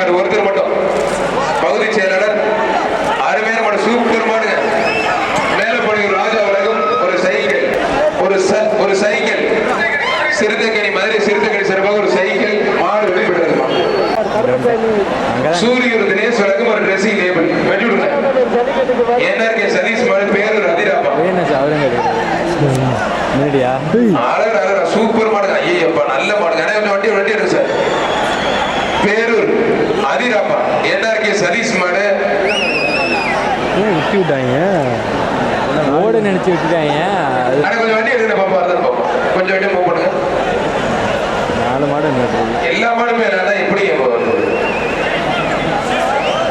மாடு ஒருத்தர் மட்டும். பகுதி செயலாளர் அருமையான மாடு சூப்பர் மாடுங்க மேலப்படியூர் ராஜா உலகம் ஒரு சைக்கிள். ஒரு ஒரு சைக்கிள். சிறுத்தைக்கணி மதுரை சிறுத்தைக்கணி சிறப்பாக ஒரு சைக்கிள் மாடு வெளிப்படுறதுமா சூரியூர் தினேஷ் வழக்கம் ஒரு ட்ரெஸ்ஸிங் டேபிள் வெட்டி விடுங்க. என்ஆர்கே சதீஷ் மாடு அழகு அழகு சூப்பர் மாடுங்க ஐயப்பா நல்ல மாடுங்க கொஞ்சம் வண்டி வண்டி பேரூர் அதிராப்பா என்ஆர்கே சதீஷ் மாடு? விட்டு விட்டாங்க. ஓட நினைச்சு விட்டுட்டாங்க. கொஞ்சம் வண்டி எடுங்க பாப்பா அதான் பாப்பா. கொஞ்சம் வண்டி மூவ் பண்ணுங்க. நாலு மாடு எல்லா மாடுமே என்னன்னா எப்படி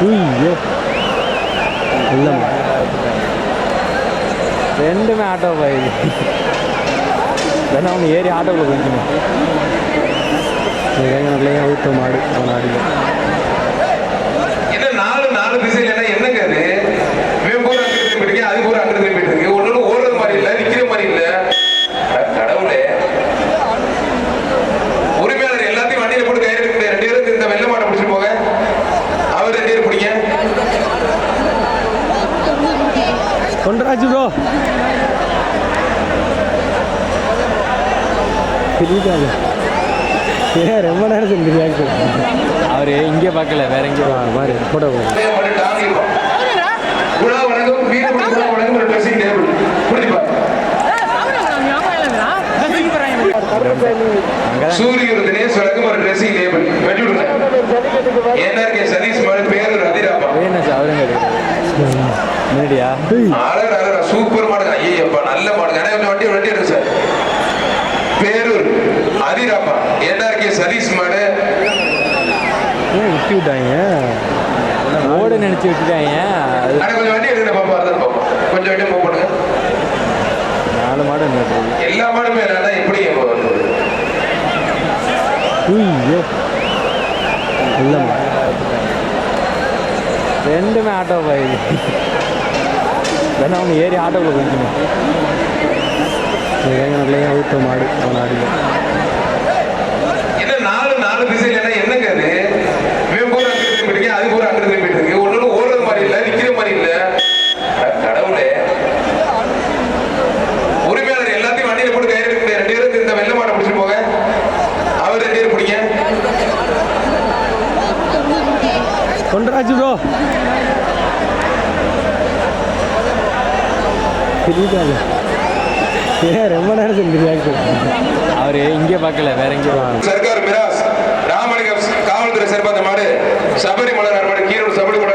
ஐயோ. இல்லை ரெண்டுமே ஆட்டோ போயிடுது வேணா அவனு ஏறி ஆட்டோக்குள்ள போய்க்கணும் நல்லையா ஊற்ற மாடு அவன் ஆடிங்க என்ன நாலு நாலு திசையில என்ன என்னங்க அது இவன் பூரா அங்கிட்டு திரும்பிட்டு அது பூரா அங்கிட்டு திரும்பிட்டு இருக்கு ஒண்ணு ஓடுற மாதிரி இல்ல நிக்கிற மாதிரி இல்ல அட கடவுளே உரிமையாளர் எல்லாத்தையும் வண்டியில போட்டு கயிறு எடுக்க முடியாது ரெண்டு பேருக்கு இந்த வெள்ள மாட்டை பிடிச்சிட்டு போக அவர் ரெண்டு பேரும் பிடிங்க கொண்டராஜு ப்ரோ தெரியுதாங்க ஏன் ரொம்ப நேரம் செஞ்சு அவர் இங்கே பார்க்கல வேற எங்கேயோ. மாதிரி போட்டோ மாதிரி சூரியூர் தினேஷ் வழக்கம் ஒரு ட்ரெஸ்ஸிங் டேபிள் வெட்டி விடுங்க. சதீஷ் மாடு பேரூர் அதிராப்பா வேணும் அவருங்க முன்னாடியா அழகு அழகு சூப்பர் மாடுங்க ஐயப்பா நல்ல மாடுங்க கொஞ்சம் வண்டி வண்டி எடுங்க சார். பேரூர் அதிராப்பா. என்ஆர்கே சதீஷ் மாடு? விட்டு விட்டாங்க? ஓட நினைச்சு விட்டுட்டாங்க. கொஞ்சம் வண்டி எடுங்க பாப்பா அதான் பாப்பா. கொஞ்சம் வண்டி மூவ் பண்ணுங்க. நாலு மாடு எல்லா மாடுமே என்னன்னா எப்படி ரெண்டுமே ஆட்டோ போயிடுது வேணா அவனு ஏறி ஆட்டோக்குள்ள நல்லையா ஊற்ற மாடு அவன் ஆடிங்க. என்ன நாலு நாலு திசையில என்ன என்னங்க அது? இவன் பூரா அங்கிட்டு திரும்பிட்டு இருக்கு அது பூரா அங்கிட்டு திரும்பிட்டு இருக்கு ஒண்ணு ஓடுற மாதிரி இல்ல நிக்கிற மாதிரி இல்ல. கடவுளே. உரிமையாளர் எல்லாத்தையும் வண்டியில போட்டு கயிறு எடுக்க முடியாது. ரெண்டு பேருக்கு இந்த வெள்ள மாட்டை பிடிச்சிட்டு போக அவர் ரெண்டு பேரும் பிடிங்க. கொண்டராஜு தெரியுதாங்க ஏன் ரொம்ப நேரம் செஞ்சு அவர் இங்கே பார்க்கல வேற எங்கேயோ. சர்க்கார் மிராஸ் ராமலிங்கம் காவல்துறை அந்த மாடு சபரிமலை